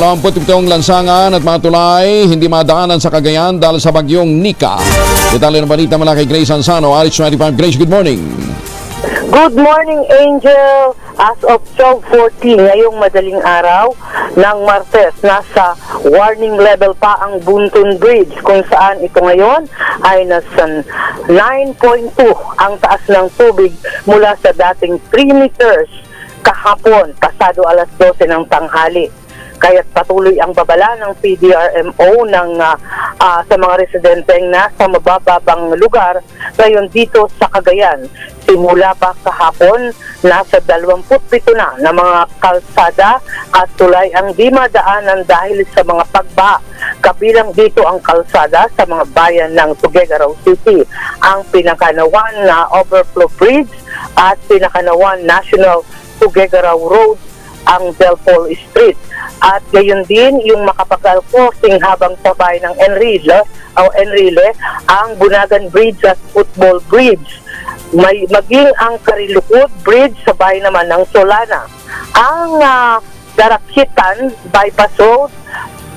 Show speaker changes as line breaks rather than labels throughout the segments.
27 lansangan at mga tulay hindi madaanan sa Cagayan dahil sa bagyong Nika. Detalye ng balita mula kay Grace Ansano, Alice 25. Grace, good morning.
Good morning, Angel. As of 12.14 ngayong madaling araw ng Martes, nasa warning level pa ang Buntun Bridge kung saan ito ngayon ay nasa 9.2 ang taas ng tubig mula sa dating 3 meters kahapon, pasado alas 12 ng tanghali. Kaya't patuloy ang babala ng PDRMO ng ah, ah, sa mga residenteng nasa mabababang lugar ngayon dito sa Cagayan. Simula pa kahapon, nasa 27 na na mga kalsada at tulay ang di madaanan dahil sa mga pagbaha. Kabilang dito ang kalsada sa mga bayan ng Tuguegarao City, ang pinakanawan na overflow bridge at pinakanawan National Tuguegarao Road ang Del Paul Street. At gayon din yung Makapagal Crossing habang sabay ng Enrile o Enrile ang Bunagan Bridge at Football Bridge. May maging ang Karilukod Bridge sabay naman ng Solana. Ang uh, Darakitan Bypass Road,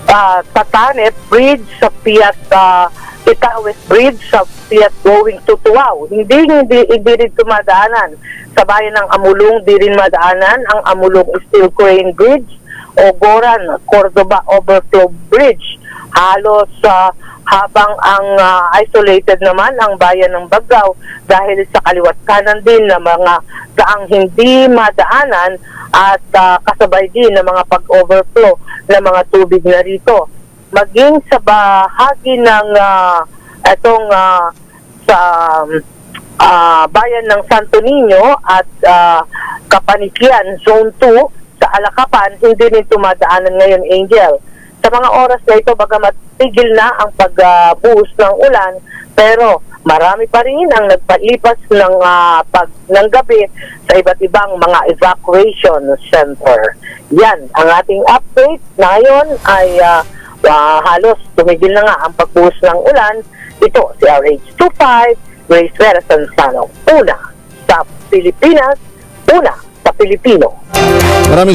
uh, Tatanet Bridge sa Piat uh, Itawes Bridge sa Piat going to Tuaw. Hindi, hindi, hindi rin tumadaanan. Sa bayan ng Amulong, di rin madaanan ang Amulong Steel Crane Bridge o Goran Cordoba Overflow Bridge. Halos uh, habang ang uh, isolated naman ang bayan ng Bagao dahil sa kaliwat kanan din ng mga daang hindi madaanan at uh, kasabay din ng mga pag-overflow ng mga tubig na rito maging sa bahagi ng ah, itong ah, sa ah, bayan ng Santo Niño at ah, Kapanikian, Zone 2, sa Alakapan, hindi rin tumadaanan ngayon, Angel. Sa mga oras na ito, bagamat tigil na ang pagbuhos ng ulan, pero marami pa rin ang nagpalipas ng, ah, pag, ng gabi sa iba't ibang mga evacuation center. Yan, ang ating update ngayon ay ah, Ah, halos tumigil na nga ang pagbuhos ng ulan. Ito si RH25, Grace Vera Sansano. Una sa Pilipinas, una sa Pilipino.
Maraming